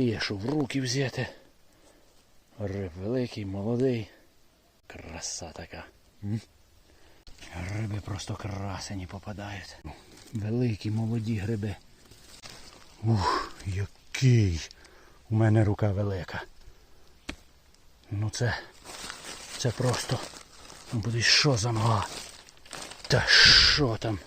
Є що в руки взяти. Риб великий, молодий. Краса така. М? Гриби просто красені попадають. Великі, молоді гриби. Ух, який. У мене рука велика. Ну це. Це просто. Буде що за нога? Та що там?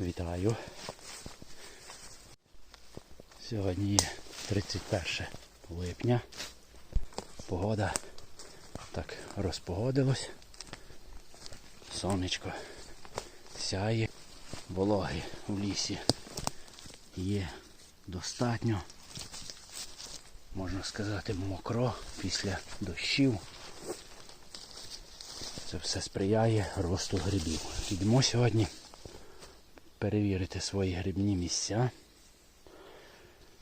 Вітаю. Сьогодні є 31 липня. Погода так розпогодилось. Сонечко сяє. Вологи в лісі є достатньо. Можна сказати, мокро після дощів. Це все сприяє росту грибів. Йдемо сьогодні перевірити свої грибні місця,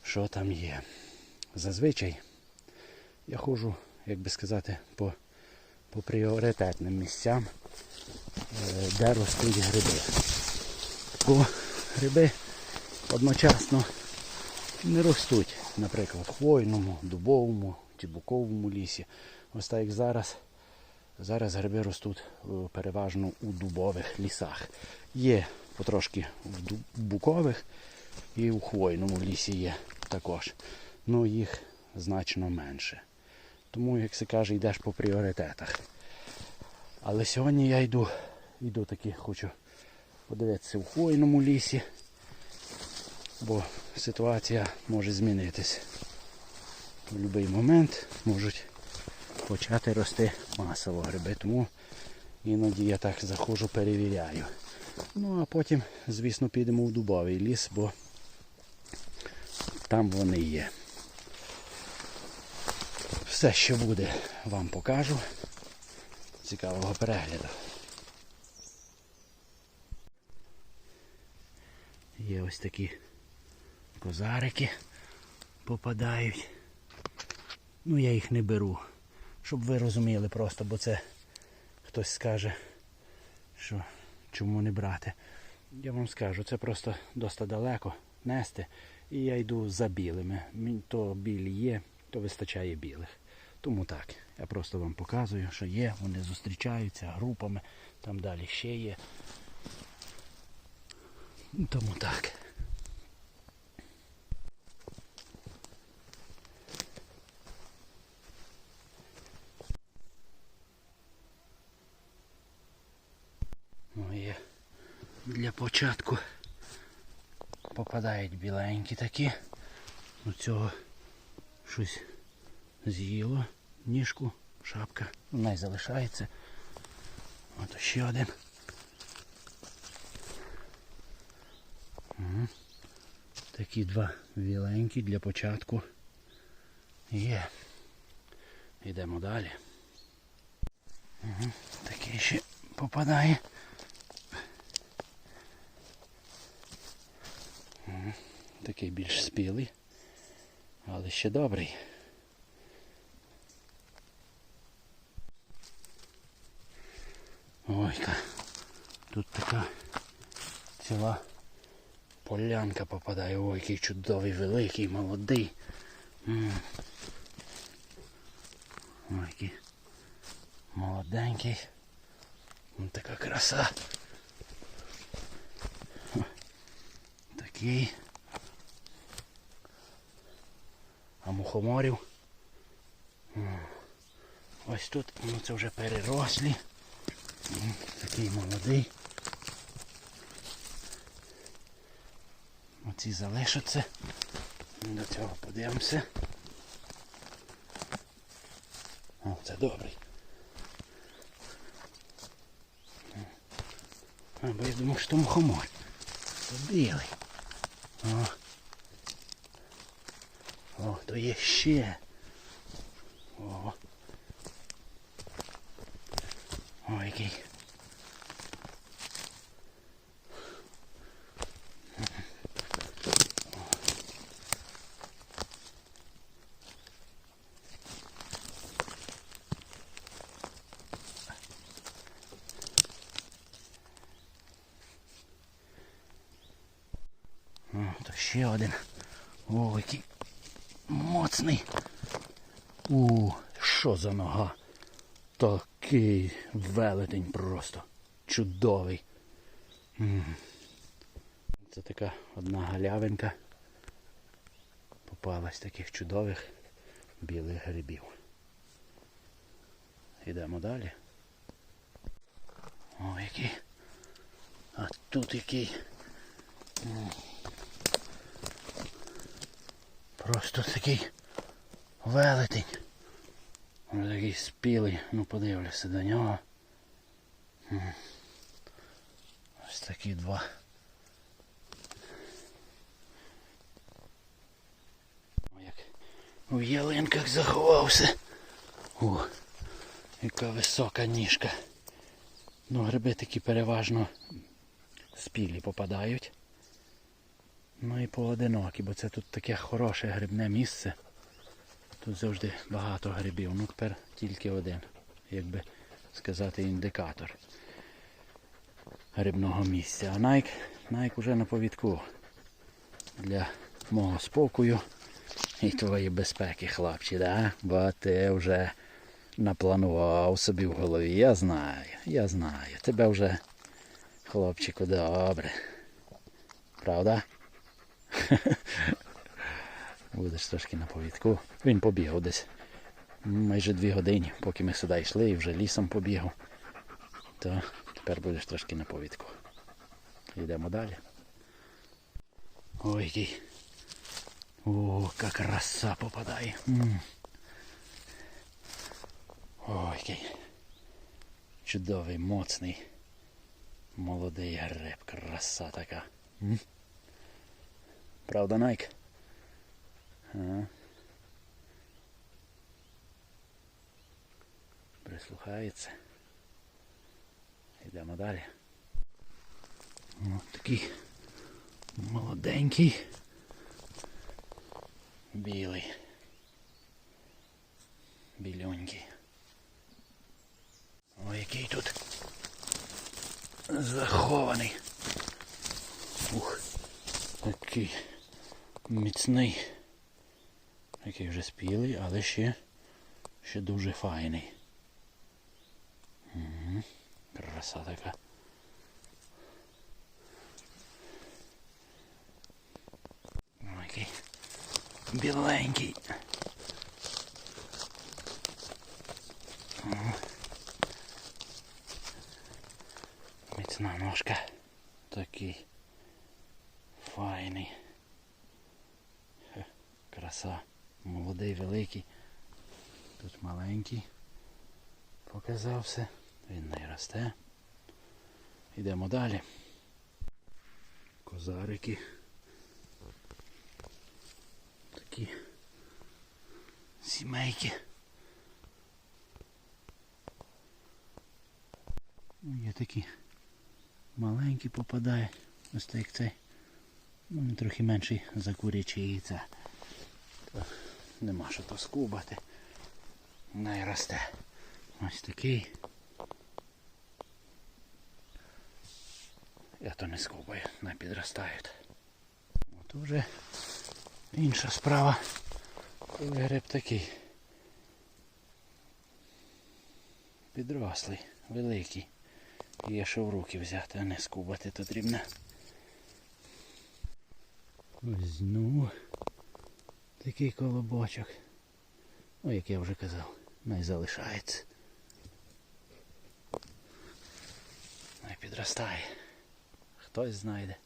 що там є. Зазвичай я ходжу, як би сказати, по, по пріоритетним місцям, е, де ростуть гриби. Бо гриби одночасно не ростуть, наприклад, в хвойному, дубовому чи буковому лісі. Ось так як зараз. Зараз гриби ростуть е, переважно у дубових лісах. Є потрошки в букових і у хвойному лісі є також. Ну їх значно менше. Тому, як се каже, йдеш по пріоритетах. Але сьогодні я йду, йду таки, хочу подивитися у хвойному лісі, бо ситуація може змінитись. В будь-який момент можуть почати рости масово гриби. Тому іноді я так заходжу, перевіряю. Ну а потім, звісно, підемо в дубовий ліс, бо там вони є. Все, що буде, вам покажу. Цікавого перегляду. Є ось такі козарики попадають. Ну я їх не беру. Щоб ви розуміли просто, бо це хтось скаже, що чому не брати. Я вам скажу, це просто досить далеко нести. І я йду за білими. То білі є, то вистачає білих. Тому так. Я просто вам показую, що є, вони зустрічаються групами, там далі ще є. Тому так. Ну, є. Для початку попадають біленькі такі. У цього щось з'їло, ніжку, шапка. Вона й залишається. От ще один. Мгм. Такі два біленькі для початку. Є. Йдемо далі. Угу. Такий ще попадає. Такий більш спілий, але ще добрий. Ой-ка, тут така ціла полянка попадає. Ой, який чудовий, великий, молодий. М. Ой, який молоденький. М, Така краса. Такий. А мухоморів. Ось тут, ну це вже перерослі. Такий молодий. Оці залишаться. М, цього подивимося. О, це добрий. А, бо я думав, що мухомор. Це білий. О. Є ще. О. О, який. Ще один. О, який моцний. У, що за нога? Такий велетень просто. Чудовий. Це така одна галявинка. Попалась таких чудових білих грибів. Йдемо далі. О, який. А тут який. М. Просто такий велетень. Ось такий спілий, ну подивлюся до нього. Ось такі два. Як у ялинках заховався. О, яка висока ніжка. Ну, гриби такі переважно спілі попадають. Ну і поодинокі, бо це тут таке хороше грибне місце. Тут завжди багато грибів. Ну тепер тільки один, як би сказати, індикатор грибного місця. А найк, найк уже на повідку для мого спокою і твоєї безпеки, хлопці, да? бо ти вже напланував собі в голові. Я знаю, я знаю. Тебе вже, хлопчику, добре. Правда? Будеш трошки на повідку. Він побігав десь майже дві години, поки ми сюди йшли і вже лісом побігав. То тепер будеш трошки на повідку. Йдемо далі. Ой, який. О, яка краса попадає. М. Ой, який. Чудовий, моцний. Молодий гриб, краса така. М? Правда, Найк? А? Прислухається. Йдемо далі. Ось такий молоденький. Білий. Білюнький. Ой, який тут захований. Ух, такий міцний. Який вже спілий, але ще, ще дуже файний. Угу. Краса така. Ой, який біленький. Міцна ножка. Такий файний. Краса. Молодий, великий. Тут маленький. Показався. Він не росте. Йдемо далі. Козарики. Такі сімейки. Ну, Є такі маленькі попадають. Ось так цей. Ну, трохи менший за куряче яйце. То нема що то скубати. Не росте. Ось такий. Я то не скубаю, не підростають. От вже інша справа. Коли гриб такий. Підрослий, великий. Є що в руки взяти, а не скубати то дрібне. Ось знову такий колобочок. Ну, як я вже казав, най залишається. Най підростає. Хтось знайде.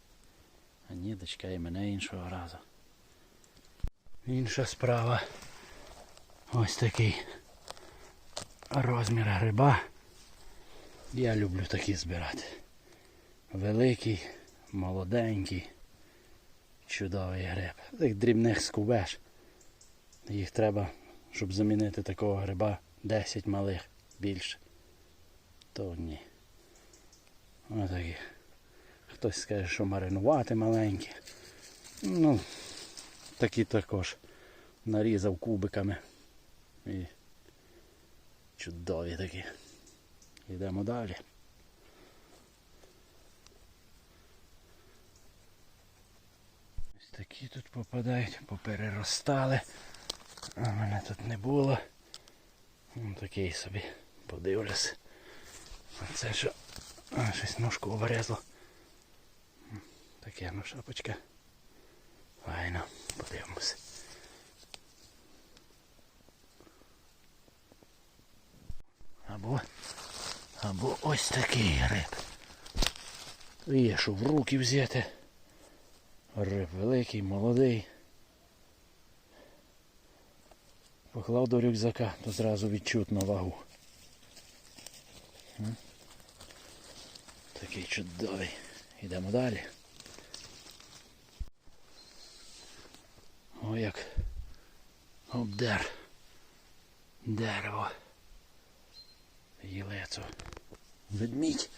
А ні, дочекає мене іншого разу. Інша справа. Ось такий розмір гриба. Я люблю такі збирати. Великий, молоденький, чудовий гриб. Тих дрібних скубеш. Їх треба, щоб замінити такого гриба 10 малих більше. То ні. Отакі. Хтось скаже, що маринувати маленькі. Ну, такі також нарізав кубиками. І чудові такі. Йдемо далі. Такі тут попадають, попереростали. А мене тут не було. Ось такий собі подивлюсь. Це що а, щось ножку обрезло. Таке ну шапочка. Файно, подивимося. Або, або ось такий гриб. Є, що в руки взяти. Риб великий, молодий. Поклав до рюкзака, то зразу відчутно вагу. Такий чудовий. Йдемо далі. О, як обдер дерево. Єлецо. Ведмідь.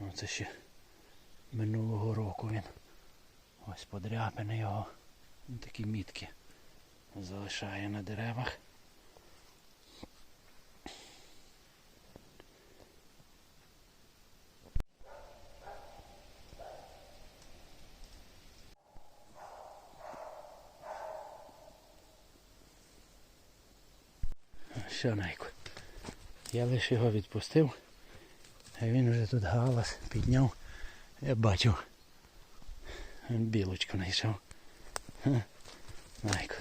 Оце ще минулого року він. Ось подряпини його. Він такі мітки залишає на деревах. Що найку. Я лише його відпустив, а він вже тут галас підняв. Я бачив. Білочку знайшов. Найку.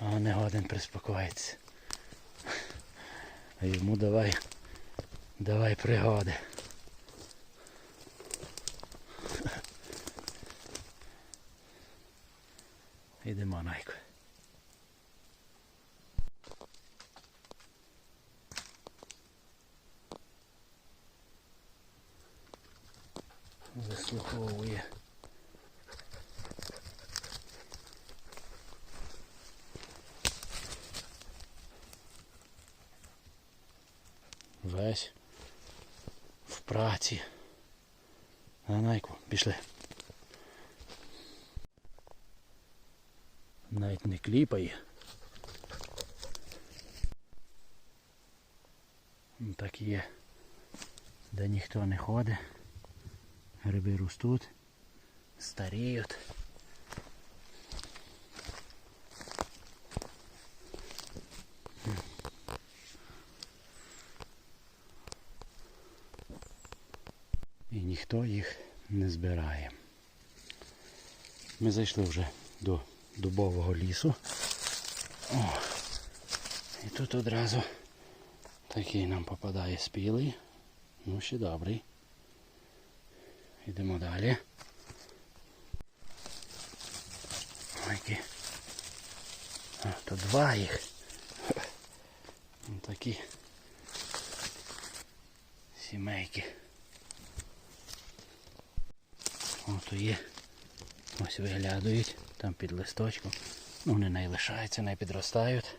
А не годен приспокоїться. А йому давай, давай пригоди. Йдемо, Найку. Заслуховує. Весь в праці. На найку, пішли. Навіть не кліпає. Так є. Де ніхто не ходить. Гриби ростуть, старіють. І ніхто їх не збирає. Ми зайшли вже до дубового лісу. О, і тут одразу такий нам попадає спілий. Ну ще добрий. Йдемо далі. Ой. А, то два їх. Ось Такі сімейки. Ото є. Ось виглядають, там під листочком. Ну вони не лишаються, не підростають.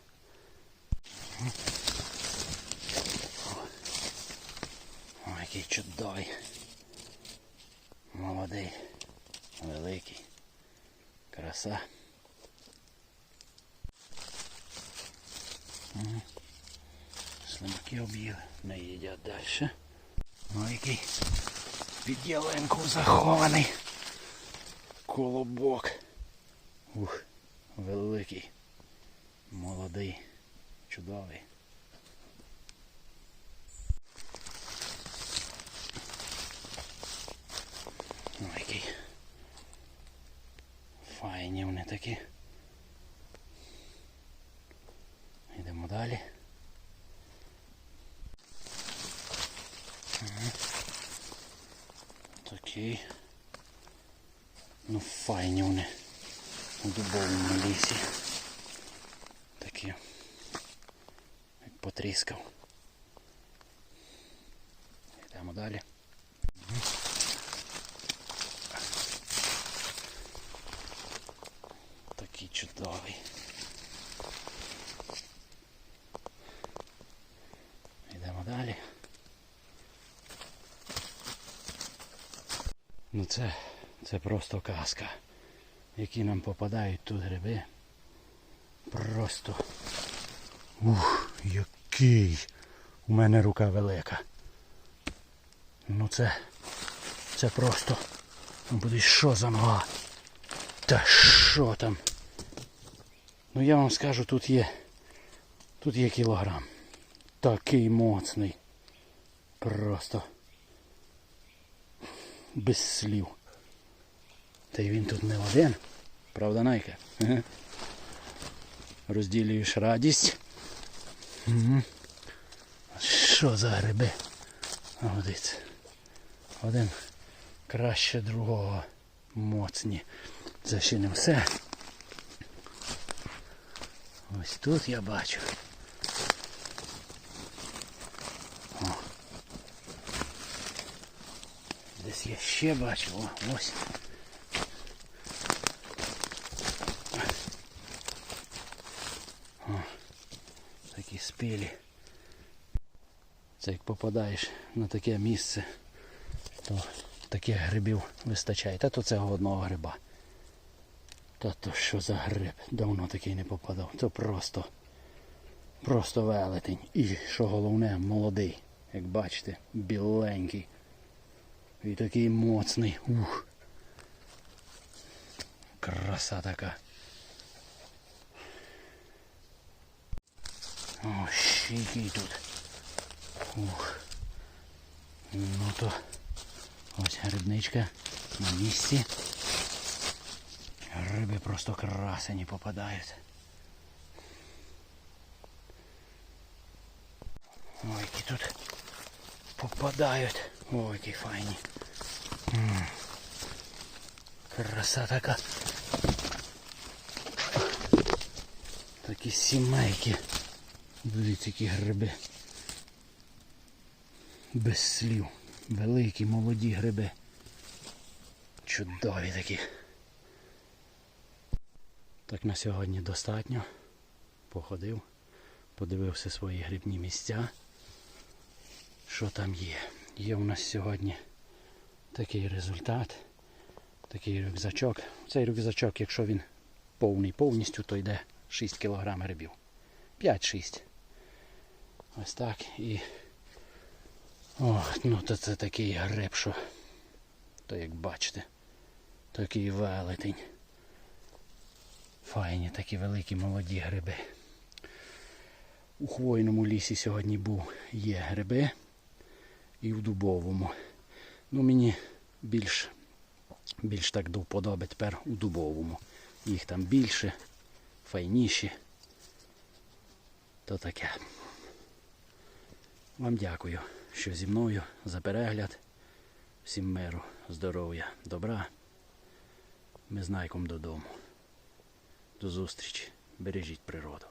Ой, який чудовий. Молодий, великий. Краса. Ага. Слимаки об'їли, не їдять далі. Ой, який під ялинку захований. Колобок. Ух, великий. Молодий. Чудовий. Ой, який. Файні вони такі. Йдемо далі. Окей. Ну, файні вони у дубовому лісі. Такі. Як потріскав. Йдемо далі. Чудовий. Йдемо далі. Ну це, це просто казка. Які нам попадають тут гриби. Просто. Ух, який. У мене рука велика. Ну це. Це просто. Ну буде що за нога? Та що там? Ну я вам скажу, тут є. Тут є кілограм. Такий моцний. Просто. Без слів. Та й він тут не один. Правда, Найка? Розділюєш радість. Що за гриби? Годиться. Один краще другого. Моцні. Це ще не все. Ось тут я бачу. О. Десь я ще бачу. О, ось. О, такі спілі. Це як попадаєш на таке місце, то таких грибів вистачає. Та то це одного гриба. Та то що за гриб? Давно такий не попадав. Це просто, просто велетень. І що головне, молодий. Як бачите, біленький. І такий моцний. Ух. Краса така. О, ще який тут. Ух. Ну то ось грибничка на місці. Риби просто красені попадають. Ой, які тут попадають. Ой, які файні. Краса така. Такі сімейки. Дивіться, які гриби. Без слів. Великі, молоді гриби. Чудові такі. Так на сьогодні достатньо. Походив, подивився свої грибні місця. Що там є? Є у нас сьогодні такий результат. Такий рюкзачок. Цей рюкзачок, якщо він повний повністю, то йде 6 кг грибів. 5-6. Ось так і. О, ну то це такий гриб, що. То як бачите, такий велетень. Файні такі великі молоді гриби. У хвойному лісі сьогодні був є гриби і в дубовому. Ну мені більш, більш так до вподоби тепер у дубовому. Їх там більше, файніші. То таке. Вам дякую, що зі мною за перегляд. Всім миру, здоров'я, добра. Ми знайком додому. До зустрічі. Бережіть природу.